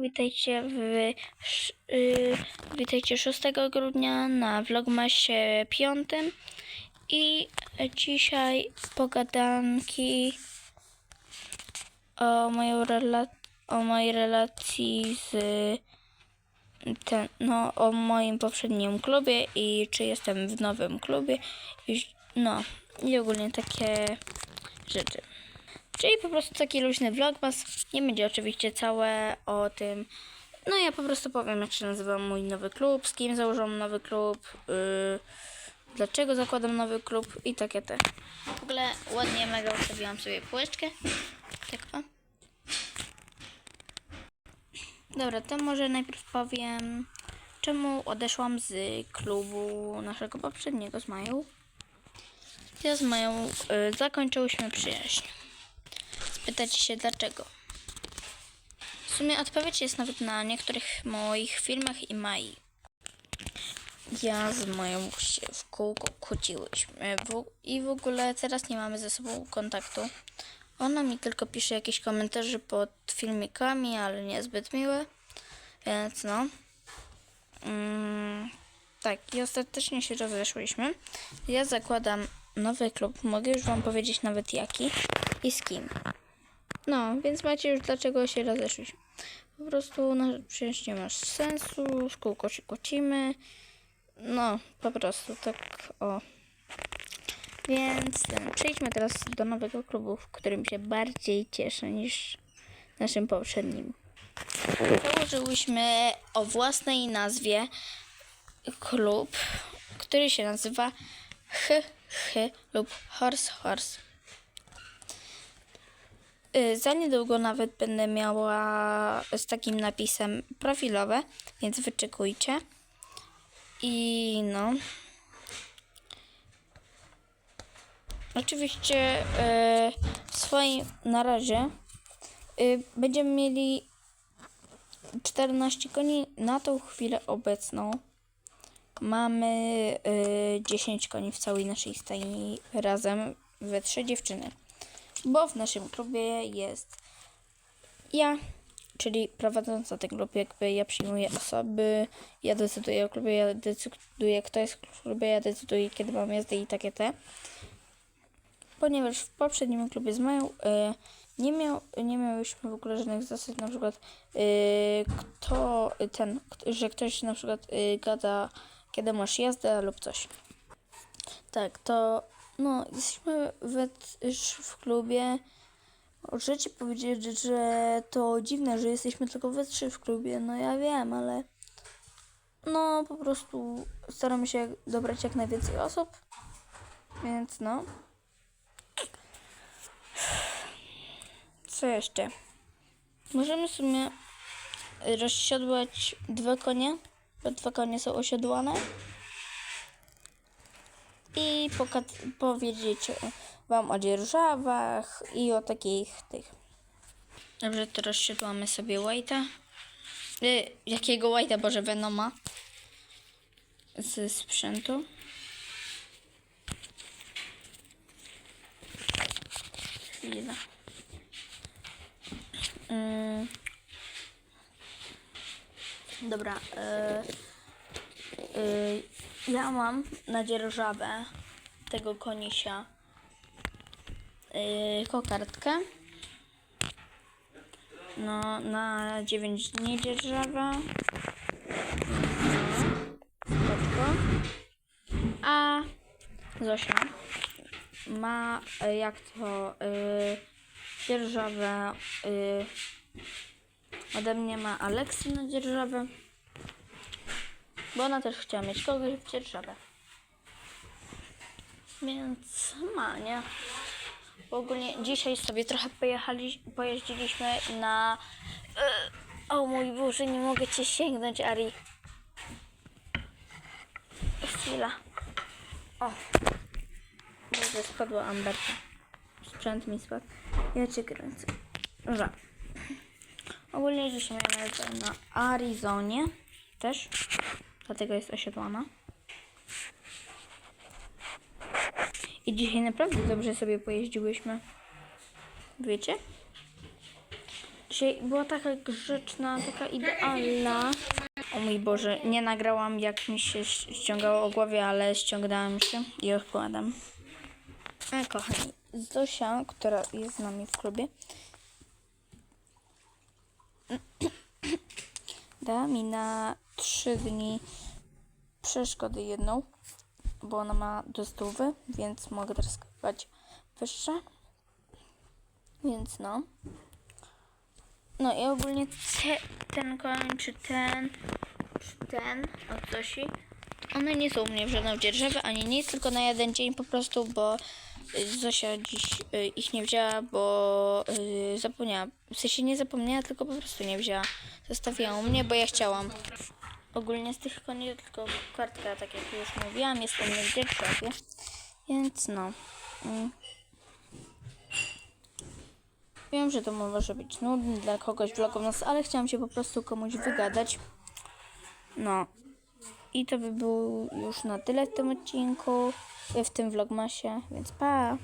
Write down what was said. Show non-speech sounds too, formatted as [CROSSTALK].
Witajcie w y, witajcie 6 grudnia na vlogmasie 5 i dzisiaj pogadanki o, moją rela- o mojej relacji z ten, no, o moim poprzednim klubie i czy jestem w nowym klubie i, no i ogólnie takie rzeczy. Czyli po prostu taki luźny vlogmas. Nie będzie oczywiście całe o tym. No ja po prostu powiem, jak się nazywa mój nowy klub, z kim założyłam nowy klub, yy, dlaczego zakładam nowy klub i takie te. W ogóle ładnie mega ustawiłam sobie półeczkę. Tak o. Dobra, to może najpierw powiem, czemu odeszłam z klubu naszego poprzedniego z Mają. Ja z Mają yy, zakończyłyśmy przyjaźń. Spytacie się dlaczego. W sumie odpowiedź jest nawet na niektórych moich filmach i Mai. Ja z moją się w kółko kłóciłyśmy i w ogóle teraz nie mamy ze sobą kontaktu. Ona mi tylko pisze jakieś komentarze pod filmikami, ale niezbyt miłe. Więc no. Mm, tak, i ostatecznie się rozeszłyśmy. Ja zakładam nowy klub. Mogę już Wam powiedzieć nawet jaki i z kim. No, więc macie już dlaczego się rozeszliśmy. Po prostu no, przecież nie masz sensu, w kółko się kłócimy. No, po prostu tak o. Więc przejdźmy teraz do nowego klubu, w którym się bardziej cieszę niż naszym poprzednim. Założyłyśmy o własnej nazwie klub, który się nazywa H, H lub Horse Horse. Y, Za niedługo nawet będę miała z takim napisem profilowe, więc wyczekujcie. I no. Oczywiście y, w swoim na razie y, będziemy mieli 14 koni na tą chwilę obecną. Mamy y, 10 koni w całej naszej stajni razem we trzy dziewczyny bo w naszym klubie jest ja, czyli prowadząca ten klub, jakby ja przyjmuję osoby, ja decyduję o klubie, ja decyduję kto jest w klubie, ja decyduję kiedy mam jazdę i takie te. Ponieważ w poprzednim klubie z moją y, nie, miał, nie miałyśmy w ogóle żadnych zasad, na przykład y, kto ten, że ktoś na przykład y, gada kiedy masz jazdę lub coś. Tak, to no, jesteśmy we, w klubie. Ci powiedzieć, że to dziwne, że jesteśmy tylko we trzy w klubie. No ja wiem, ale no po prostu staramy się dobrać jak najwięcej osób. Więc no. Co jeszcze? Możemy w sumie rozsiodłać dwa konie, bo dwa konie są osiodłane i powiedzieć Wam o dzierżawach i o takich tych. Dobrze, teraz siodłamy sobie White'a. Y, jakiego White'a, Boże, Venoma? Ze sprzętu. Chwila. Mm. Dobra. y, y, ja mam na dzierżawę tego konisia yy, kokardkę. No, na 9 dni dzierżawa. Spoko. A Zosia ma y, jak to yy, dzierżawę yy, ode mnie ma Aleksy na dzierżawę. Bo ona też chciała mieć kogoś w dzierżawę. Więc ma, nie? Bo ogólnie dzisiaj sobie trochę pojechali, pojeździliśmy na... e, O mój Boże, nie mogę Cię sięgnąć, Ari. Chwila. O. Boże, spadła Amberta. Sprzęt mi spadł. Ja Cię kręcę. Dobra. Ogólnie dzisiaj miałem na Arizonie. Też. Dlatego jest osiedlona. I dzisiaj naprawdę dobrze sobie pojeździłyśmy. Wiecie? Dzisiaj była taka grzeczna, taka idealna. O mój Boże, nie nagrałam jak mi się ściągało o głowie, ale ściągnęłam się i odkładam. A kochani, Zosia, która jest z nami w klubie, [CLEARS THROAT] dała mi na trzy dni przeszkody jedną, bo ona ma do stówy, więc mogę teraz kupować wyższe. Więc no. No i ogólnie te, ten koń, czy ten, czy ten od Zosi, one nie są u mnie w żadną dzierżawę, ani nic, tylko na jeden dzień po prostu, bo y, Zosia dziś y, ich nie wzięła, bo y, zapomniała. W sensie nie zapomniała, tylko po prostu nie wzięła. Zostawiła u mnie, bo ja chciałam. Ogólnie z tych koni tylko kartka, tak jak już mówiłam, jest u mnie w. Więc no. Mm. Wiem, że to może być nudne dla kogoś vlogownos, ale chciałam się po prostu komuś wygadać. No. I to by było już na tyle w tym odcinku, w tym vlogmasie, więc pa!